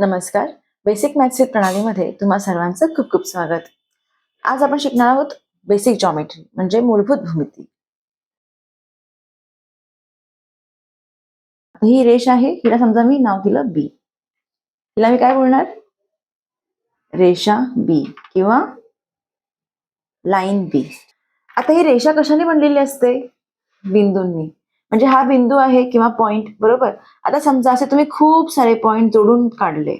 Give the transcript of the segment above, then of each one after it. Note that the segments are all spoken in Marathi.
नमस्कार. बेसिक मॅथ्स प्रणालीमध्ये तुम्हा सर्वांचं खूप खूप स्वागत. आज आपण शिकणार आहोत बेसिक जॉमेट्री म्हणजे मूलभूत भूमिती. ही रेष आहे हिला समजा मी नाव दिलं बी हिला मी काय बोलणार? रेषा बी किंवा लाईन बी आता ही रेषा कशाने बनलेली असते? बिंदूंनी. म्हणजे हा बिंदू आहे किंवा पॉइंट बरोबर? आता समजा असे तुम्ही खूप सारे पॉइंट जोडून काढले.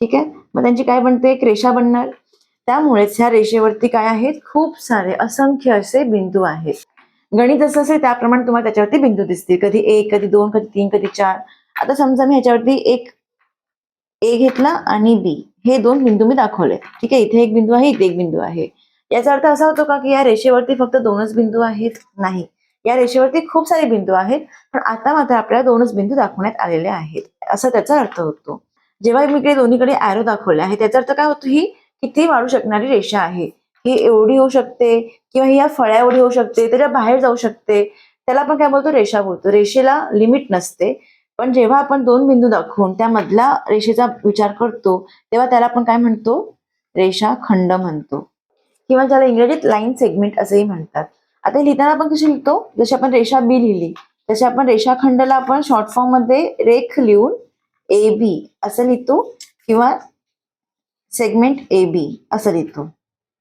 ठीक आहे? मग त्यांची काय बनते? एक रेषा बनणार. त्यामुळेच ह्या रेषेवरती काय आहेत? खूप सारे असंख्य असे बिंदू आहेत. गणित जसं असेल त्याप्रमाणे तुम्हाला त्याच्यावरती बिंदू दिसतील. कधी एक कधी दोन कधी तीन कधी चार. आता समजा मी ह्याच्यावरती एक ए घेतला आणि बी हे दोन बिंदू मी दाखवले. ठीक आहे? इथे एक बिंदू आहे इथे एक बिंदू आहे. याचा अर्थ असा होतो का की या रेषेवरती फक्त दोनच बिंदू आहेत? नाही. या रेषेवरती खूप सारे बिंदू आहेत पण आता मात्र आपल्याला दोनच बिंदू दाखवण्यात आलेले आहेत. असा त्याचा अर्थ होतो. जेव्हा मी इकडे दोन्हीकडे ॲरो दाखवले आहे त्याचा अर्थ काय होतो? ही किती वाढू शकणारी रेषा आहे. ही एवढी होऊ शकते किंवा ही या फळ्या एवढी होऊ शकते त्याच्या बाहेर जाऊ शकते. त्याला आपण काय बोलतो? रेषा बोलतो. रेषेला लिमिट नसते. पण जेव्हा आपण दोन बिंदू दाखवून त्यामधला रेषेचा विचार करतो तेव्हा त्याला आपण काय म्हणतो? रेषा खंड म्हणतो. किंवा ज्याला इंग्रजीत लाईन सेगमेंट असंही म्हणतात. आता लिहिताना आपण कशी लिहितो? जशी आपण रेषा बी लिहिली तशी आपण रेषाखंडला आपण शॉर्ट फॉर्ममध्ये रेख लिहून ए बी असं लिहितो किंवा सेगमेंट ए बी असं लिहितो.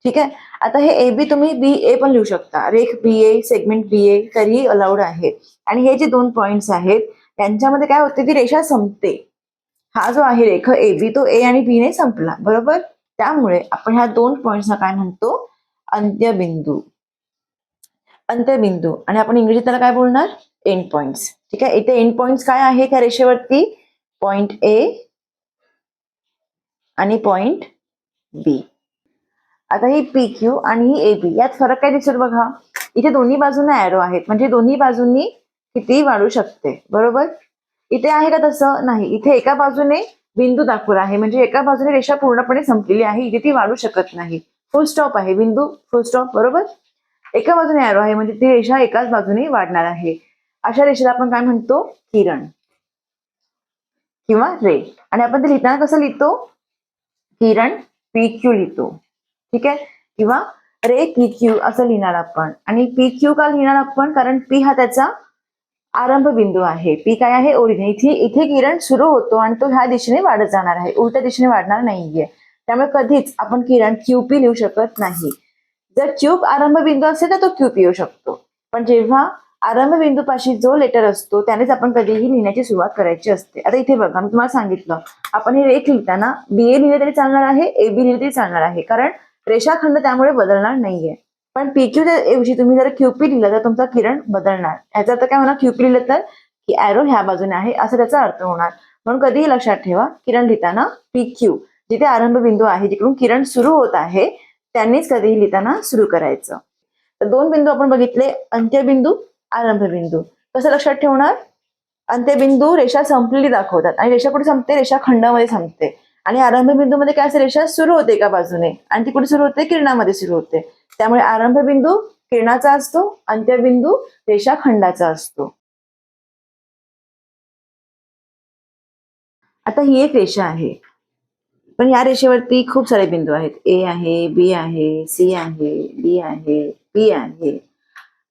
ठीक आहे? आता हे ए बी तुम्ही बी ए पण लिहू शकता. रेख बी ए सेगमेंट बी ए तरीही अलाउड आहे आणि हे जे दोन पॉइंट्स आहेत त्यांच्यामध्ये काय होते ती रेषा संपते. हा जो आहे रेख ए बी तो ए आणि बी ने संपला. बरोबर? त्यामुळे आपण ह्या दोन पॉइंट्सना काय म्हणतो? अंत्यबिंदू. अंत्यबिंदू आणि आपण इंग्रजीत त्याला काय बोलणार? एंड पॉइंट्स ठीक आहे? इथे एंड पॉइंट्स काय आहे त्या रेषेवरती? पॉइंट ए आणि पॉइंट बी आता ही पी क्यू आणि ही ए बी यात फरक काय दिसत बघा? इथे दोन्ही बाजूने ॲरो आहेत. म्हणजे दोन्ही बाजूंनी किती वाढू शकते? बरोबर? इथे आहे का तसं? नाही. इथे एका बाजूने बिंदू दाखवला आहे. म्हणजे एका बाजूने रेषा पूर्णपणे संपलेली आहे. इथे ती वाढू शकत नाही. फुल स्टॉप आहे. बिंदू फुल स्टॉप बरोबर? एका बाजूने ॲरो आहे म्हणजे ती रेषा एकाच बाजूने वाढणार आहे. अशा रेषेला आपण काय म्हणतो? किरण. किंवा रे. आणि आपण ते लिहिताना कसं लिहितो? किरण पी क्यू लिहितो. ठीक आहे? किंवा रे पी क्यू असं लिहिणार आपण. आणि पी क्यू का लिहिणार आपण? कारण पी हा त्याचा आरंभ बिंदू आहे. पी काय आहे? ओरिजिन. इथे इथे किरण सुरू होतो आणि तो ह्या दिशेने वाढत जाणार आहे. उलट्या दिशेने वाढणार नाहीये. त्यामुळे कधीच आपण किरण क्यू पी लिहू शकत नाही. जर क्यूब आरंभ बिंदू असेल तर तो क्यूप येऊ शकतो. पण जेव्हा आरंभ बिंदूपाशी जो लेटर असतो त्यानेच आपण कधीही लिहिण्याची सुरुवात करायची असते. आता इथे बघा मी तुम्हाला सांगितलं आपण हे रेख लिहिताना बी ए लिहिले तरी चालणार आहे ए बी लिहिले तरी चालणार आहे. कारण रेषाखंड त्यामुळे बदलणार नाहीये. पण पीक्यू ऐवजी तुम्ही जर क्यूपी लिहिलं तर तुमचा किरण बदलणार. याचा अर्थ काय होणार? क्यूपी लिहिलं तर की ॲरो ह्या बाजूने आहे असं त्याचा अर्थ होणार. म्हणून कधीही लक्षात ठेवा किरण लिहिताना पी क्यू जिथे आरंभ बिंदू आहे जिकडून किरण सुरू होत आहे त्यांनीच कधीही लिहिताना सुरू करायचं. तर दोन बिंदू आपण बघितले अंत्यबिंदू आरंभ बिंदू कसं लक्षात ठेवणार? अंत्यबिंदू रेषा संपलेली दाखवतात आणि रेषा कुठे संपते? रेषा खंडामध्ये संपते. आणि आरंभ बिंदूमध्ये काय असते? रेषा सुरू होते एका बाजूने आणि ती कुठे सुरू होते? किरणामध्ये सुरू होते. त्यामुळे आरंभ बिंदू किरणाचा असतो अंत्यबिंदू रेषा खंडाचा असतो. आता ही एक रेषा आहे. पण या रेषेवरती खूप सारे बिंदू आहेत. ए आहे बी आहे सी आहे डी आहे पी आहे.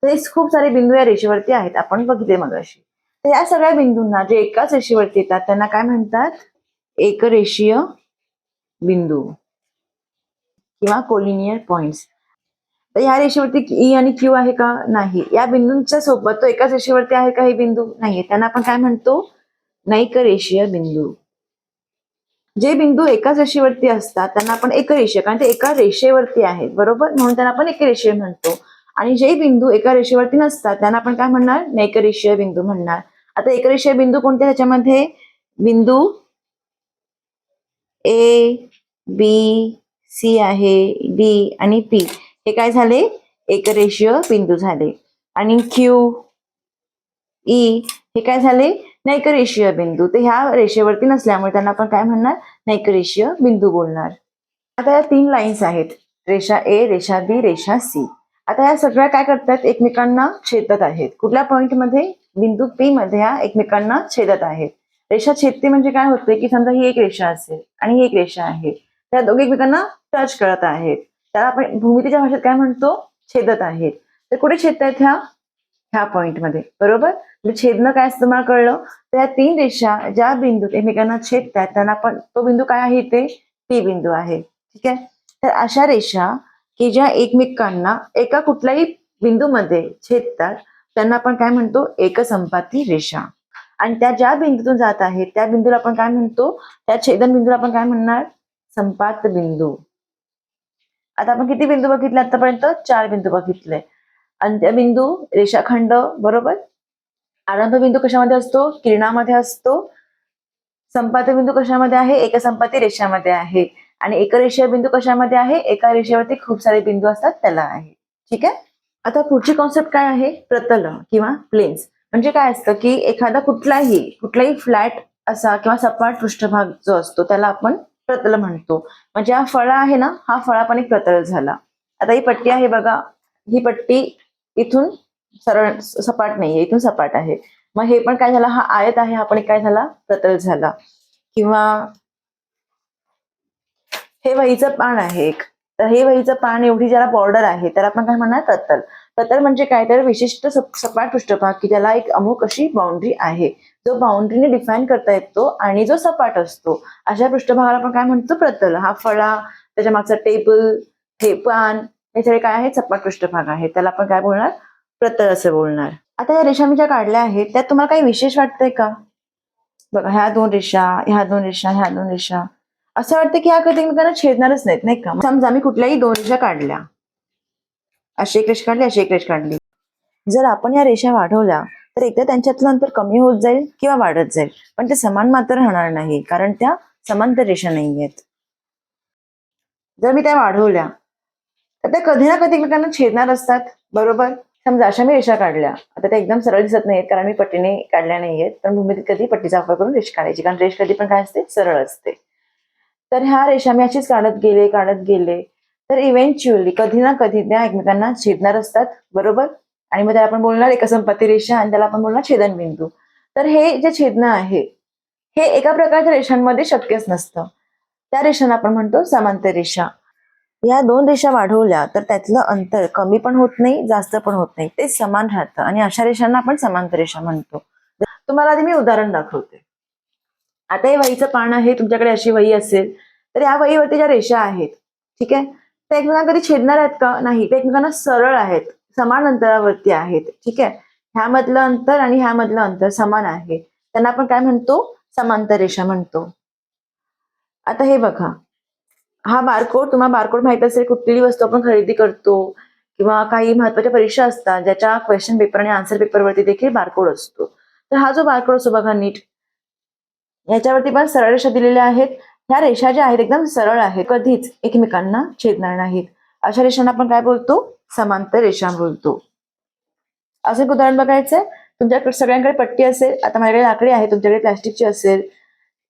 तर खूप सारे बिंदू या रेषेवरती आहेत. आपण बघितले मगाशी. तर या सगळ्या बिंदूंना जे एकाच रेषेवरती येतात त्यांना काय म्हणतात? एक रेषीय बिंदू किंवा कोलिनियर पॉइंट्स तर ह्या रेषेवरती ई आणि क्यू आहे का? नाही. या बिंदूंच्या सोबत तो एकाच रेषेवरती आहे का हे बिंदू? नाही त्यांना आपण काय म्हणतो? नैकरेषीय बिंदू. जे बिंदू एकाच रेषेवरती असतात त्यांना आपण एकरेषीय कारण ते एका रेषेवरती आहेत बरोबर? म्हणून त्यांना आपण एकरेषीय म्हणतो. आणि जे बिंदू एका रेषेवरती नसतात त्यांना आपण काय म्हणणार? नैकरेषीय बिंदू म्हणणार. आता एकरेषीय बिंदू कोणते त्याच्यामध्ये बिंदू ए बी सी आहे डी आणि पी हे काय झाले? एकरेषीय बिंदू झाले. आणि क्यू ई e, हे काय झाले? नैकरेशीय बिंदू. ते ह्या रेषेवरती नसल्यामुळे त्यांना आपण काय म्हणणार? नैकरेशीय बिंदू बोलणार. आता या तीन लाईन्स आहेत. रेषा ए रेषा बी रेषा सी आता या सगळ्या काय करतात? एकमेकांना छेदत आहेत. कुठल्या पॉईंटमध्ये बिंदू पी मध्ये ह्या एकमेकांना छेदत आहेत. रेषा छेदते म्हणजे काय होते की समजा ही एक रेषा असेल आणि ही एक रेषा आहे. त्या दोघे एकमेकांना टच करत आहेत. त्याला आपण भूमितीच्या भाषेत काय म्हणतो? छेदत आहेत. तर कुठे छेदतायत ह्या? ह्या पॉईंटमध्ये बरोबर? म्हणजे छेदनं काय असतं मला कळलं? तर या तीन रेषा ज्या बिंदूत एकमेकांना छेदतात त्यांना पण तो बिंदू काय आहे इथे? पी बिंदू आहे. ठीक आहे? तर अशा रेषा की ज्या एकमेकांना एका कुठल्याही बिंदूमध्ये छेदतात त्यांना आपण काय म्हणतो? एकसंपाती रेषा. आणि त्या ज्या बिंदूतून जात आहेत त्या बिंदूला आपण काय म्हणतो? त्या छेदन बिंदूला आपण काय म्हणणार? संपात बिंदू. आता आपण किती बिंदू बघितले आतापर्यंत? चार बिंदू बघितले. अंत्यबिंदू रेषाखंड बरोबर? आरंभ बिंदू कशामध्ये असतो? किरणामध्ये असतो. संपात बिंदू कशामध्ये आहे? एकसंपाती रेषामध्ये आहे. आणि एकरेषीय बिंदू कशामध्ये आहे? एका रेषेवरती खूप सारे बिंदू असतात त्याला आहे. ठीक आहे? आता पुढची कॉन्सेप्ट काय आहे? प्रतल किंवा प्लेन्स म्हणजे काय असतं की एखादा कुठलाही कुठलाही फ्लॅट असा किंवा सपाट पृष्ठभाग जो असतो त्याला आपण प्रतल म्हणतो. म्हणजे हा फळा आहे ना हा फळा पण एक प्रतल झाला. आता ही पट्टी आहे बघा. ही पट्टी इथून सरळ सपाट नाहीये इथून सपाट आहे. मग हे पण काय झालं हा आयत आहे हा पण काय झाला प्रतल झाला. किंवा हे वहीचं पान आहे एक. तर हे वहीचं पान एवढी ज्याला बॉर्डर आहे त्याला आपण काय म्हणणार प्रतल. प्रतल म्हणजे काय? तर विशिष्ट सपाट पृष्ठभाग की त्याला एक अमुक अशी बाउंड्री आहे. जो बाउंड्रीने डिफाईन करता येतो आणि जो सपाट असतो. अशा पृष्ठभागाला आपण काय म्हणतो? प्रतल. हा फळा त्याच्या मागचा टेबल हे पान हे सगळे काय आहे सपाट पृष्ठभाग आहे त्याला आपण काय बोलणार? प्रतल असं बोलणार. आता या रेषा मी ज्या काढल्या आहेत त्यात तुम्हाला काही विशेष वाटतंय का? बघा ह्या दोन रेषा ह्या दोन रेषा ह्या दोन रेषा. असं वाटतं की ह्या कधी एकमेकांना छेदणारच नाहीत नाही का? समजा मी कुठल्याही दोन रेषा काढल्या. अशी एक रेष काढली अशी एक रेष काढली. जर आपण या रेषा वाढवल्या तर एकदा त्यांच्यातलं अंतर कमी होत जाईल किंवा वाढत जाईल. पण ते समान मात्र राहणार नाही कारण त्या समांतर रेषा नाही आहेत जर मी त्या वाढवल्या तर त्या कधी ना कधी एकमेकांना छेदणार असतात बरोबर? समजा अशा मी रेषा काढल्या. आता त्या एकदम सरळ दिसत नाहीत कारण मी पट्टीने काढल्या नाहीयेत. पण भूमितीत कधी पट्टीचा वापर करून रेष काढायची. कारण रेष कधी पण काय असते? सरळ असते. तर ह्या रेषा मी अशीच काढत गेले काढत गेले. तर इव्हेंच्युअली कधी ना कधी त्या एकमेकांना छेदणार असतात. बरोबर? आणि मग त्याला आपण बोलणार एकसंपत्ती रेषा आणि त्याला आपण बोलणार छेदन बिंदू तर हे जे छेदन आहे हे एका प्रकारच्या रेषांमध्ये शक्यच नसतं. त्या रेषांना आपण म्हणतो समांतर रेषा. या दोन रेषा वाढवल्या तर त्यातलं अंतर कमी पण होत नाही जास्त पण होत नाही. ते समान राहतं आणि अशा रेषांना आपण समांतर रेषा म्हणतो. तुम्हाला आधी मी उदाहरण दाखवते. आता हे वहीचं पान आहे तुमच्याकडे अशी वही असेल तर या वहीवरती ज्या रेषा आहेत ठीक आहे? त्या एकमेकांना कधी छेदणार आहेत का? नाही ते एकमेकांना सरळ आहेत समान अंतरावरती आहेत ठीक आहे? ह्यामधलं अंतर आणि ह्यामधलं अंतर समान आहे. त्यांना आपण काय म्हणतो? समांतर रेषा म्हणतो. आता हे बघा. हा बारकोड तुम्हाला बारकोड माहीत असेल कुठली वस्तू आपण खरेदी करतो किंवा काही महत्त्वाच्या परीक्षा असतात ज्याच्या क्वेश्चन पेपर आणि आन्सर पेपरवरती देखील बारकोड असतो. तर हा जो बारकोड असतो बघा नीट. याच्यावरती पण सरळ रेषा दिलेल्या आहेत. ह्या रेषा ज्या आहेत एकदम सरळ आहेत. कधीच एकमेकांना छेदणार नाहीत. अशा रेषांना आपण काय बोलतो? समांतर रेषा बोलतो. असं एक उदाहरण बघायचंय तुमच्याकडे सगळ्यांकडे पट्टी असेल. आता माझ्याकडे लाकडी आहे तुमच्याकडे प्लास्टिकची असेल.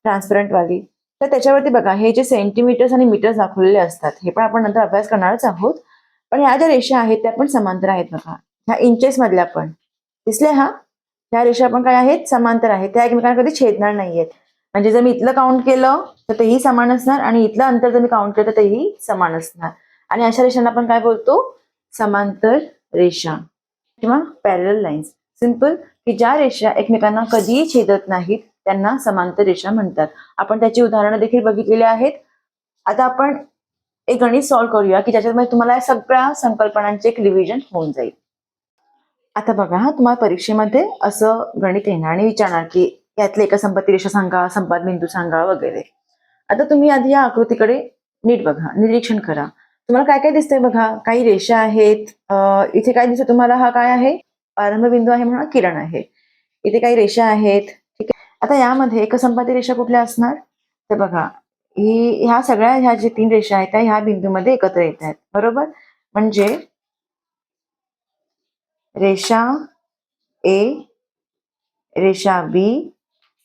ट्रान्सपरंट वाली. तर त्याच्यावरती बघा हे जे सेंटीमीटर्स आणि मीटर्स दाखवलेले असतात हे पण आपण नंतर अभ्यास करणारच आहोत. पण ह्या ज्या रेषा आहेत त्या पण समांतर आहेत बघा. ह्या इंचेस मधल्या पण. दिसले हा? ह्या रेषा पण काय आहेत? समांतर आहेत. त्या एकमेकांना कधी छेदणार नाहीयेत. म्हणजे जर मी इथलं काउंट केलं तर तेही समान असणार आणि इथलं अंतर जर मी काउंट केलं तर तेही समान असणार. आणि अशा रेषांना आपण काय बोलतो? समांतर रेषा किंवा पॅरल लाईन्स सिंपल की ज्या रेषा एकमेकांना कधीही छेदत नाहीत त्यांना समांतर रेषा म्हणतात. आपण त्याची उदाहरणं देखील बघितलेली आहेत. आता आपण एक गणित सॉल्व्ह करूया की ज्याच्यामध्ये तुम्हाला या सगळ्या संकल्पनांचे एक रिव्हिजन होऊन जाईल. आता बघा हा तुम्हाला परीक्षेमध्ये असं गणित येणार आणि विचारणार की यातले एका संपत्ती रेषा सांगा संपाद बिंदू सांगा वगैरे. आता तुम्ही आधी या आकृतीकडे नीट बघा निरीक्षण करा. तुम्हाला काय काय दिसतंय बघा? काही रेषा आहेत. इथे काय दिसतं तुम्हाला? हा काय आहे? प्रारंभ बिंदू आहे म्हणून किरण आहे. इथे काही रेषा आहेत. आता यामध्ये एकसंपाती रेषा कुठल्या असणार? तर बघा ही ह्या सगळ्या ह्या जे तीन रेषा आहेत त्या ह्या बिंदूमध्ये एकत्र येत आहेत. बरोबर? म्हणजे रेषा ए रेषा बी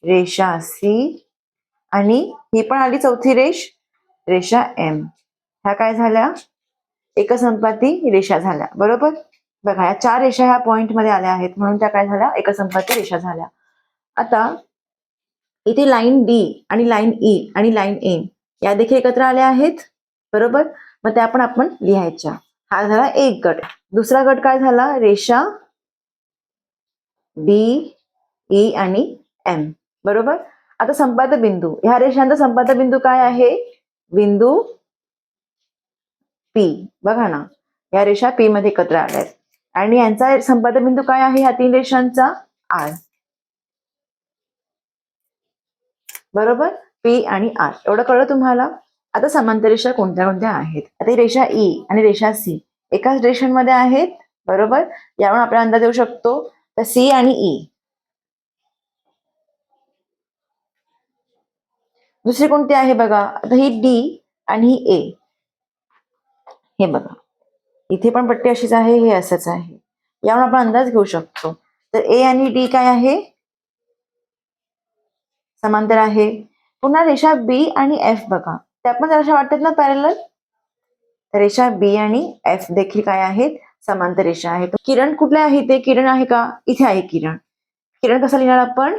रेषा सी आणि ही पण आली चौथी रेष रेषा एम. ह्या काय झाल्या? एकसंपाती रेषा झाल्या. बरोबर? बघा या चार रेषा ह्या पॉइंटमध्ये आल्या आहेत. म्हणून त्या काय झाल्या? एकसंपाती रेषा झाल्या. आता इथे लाईन डी आणि लाईन ई आणि लाईन एम या देखील एकत्र आल्या आहेत. बरोबर? मग त्या पण आपण लिहायच्या. हा झाला एक गट. दुसरा गट काय झाला? रेषा डी ई आणि एम. बरोबर? आता संपाद बिंदू. ह्या रेषांचा संपाद बिंदू काय आहे? बिंदू पी. बघा ना. या रेषा पी मध्ये एकत्र आल्या आहेत. आणि यांचा संपाद बिंदू काय आहे? ह्या तीन रेषांचा आर. बरोबर? पी आणि आर एवढं कळलं तुम्हाला? आता समांतर रेषा कोणत्या कोणत्या आहेत? आता ही रेषा ई आणि रेषा सी एकाच रेषांमध्ये आहेत बरोबर? यावरून आपण अंदाज येऊ शकतो. तर सी आणि ई दुसरी कोणती आहे बघा? आता ही डी आणि ही ए हे बघा. इथे पण पट्टी अशीच आहे हे असंच आहे. यावरून आपण अंदाज घेऊ शकतो. तर ए आणि डी काय आहे? समांतर आहे. पुन्हा रेषा बी आणि एफ बघा. त्या पण जराशा वाटतात ना पॅरल तर रेषा बी आणि एफ देखील काय आहेत? समांतर रेषा आहेत. किरण कुठले आहे ते किरण आहे का? इथे आहे किरण. किरण कसा लिहिणार आपण?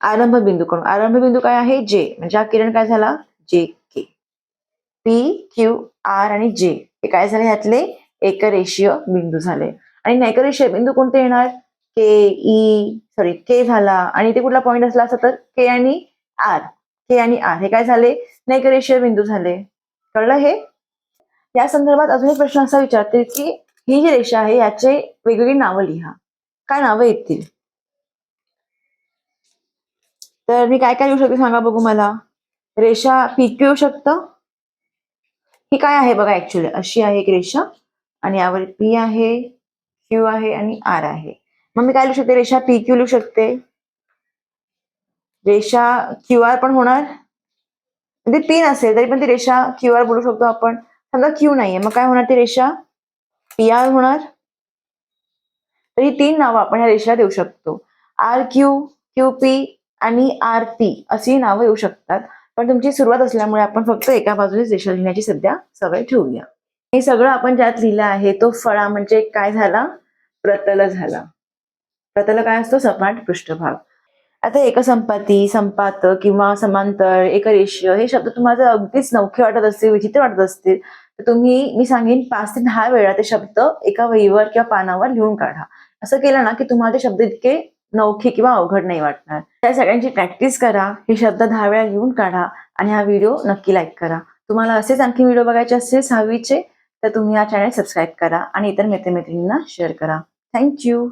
आरंभ बिंदू कडून आरंभ बिंदू काय आहे? जे म्हणजे हा किरण काय झाला? जे के पी क्यू आर आणि जे हे काय झाले? ह्यातले एकरेषीय बिंदू झाले. आणि नैकरेषीय बिंदू कोणते येणार? K E e, sorry K झाला आणि ते कुठला पॉईंट असला असता तर के आणि आर के आणि आर हे काय झाले? नैकरेषीय बिंदू झाले. कळलं हे? या संदर्भात अजून एक प्रश्न असा विचारते की ही जी रेषा आहे याचे वेगवेगळी नावं लिहा. काय नावं येतील? तर मी काय काय येऊ शकते सांगा बघू मला. रेषा पीक्यू येऊ शकतं. ही काय आहे बघा ऍक्च्युली अशी आहे एक रेषा आणि यावर पी आहे क्यू आहे आणि आर आहे. मग मी काय लिहू शकते? रेषा पी क्यू लिहू शकते. रेषा क्यू आर पण होणार. म्हणजे पी नसेल तरी पण ती रेषा क्यू आर बोलू शकतो आपण. समजा क्यू नाहीये मग काय होणार ती रेषा पी आर होणार? तर ही तीन नावं आपण या रेषेला देऊ शकतो. आर क्यू क्यू पी आणि आर पी अशी नावं येऊ शकतात. पण तुमची सुरुवात असल्यामुळे आपण फक्त एका बाजूने रेषा लिहिण्याची सध्या सवय ठेवूया. हे सगळं आपण ज्यात लिहिलं आहे तो फळा म्हणजे काय झाला? प्रतल झाला. प्रतल काय असतो? सपाट पृष्ठभाग. आता एकसंपाती संपात किंवा समांतर एकरेषीय हे शब्द तुम्हाला जर अगदीच नौखे वाटत असतील विचित्र वाटत असतील तर तुम्ही मी सांगेन पाच ते दहा वेळा ते शब्द एका वहीवर किंवा पानावर लिहून काढा. असं केलं ना की तुम्हाला ते शब्द इतके नौखे किंवा अवघड नाही वाटणार. त्या सगळ्यांची प्रॅक्टिस करा हे शब्द दहा वेळा लिहून काढा आणि हा व्हिडिओ नक्की लाईक करा. तुम्हाला असेच आणखी व्हिडिओ बघायचे असतील सहावीचे तर तुम्ही हा चॅनल सबस्क्राईब करा आणि इतर मित्रमैत्रिणींना शेअर करा. थँक्यू!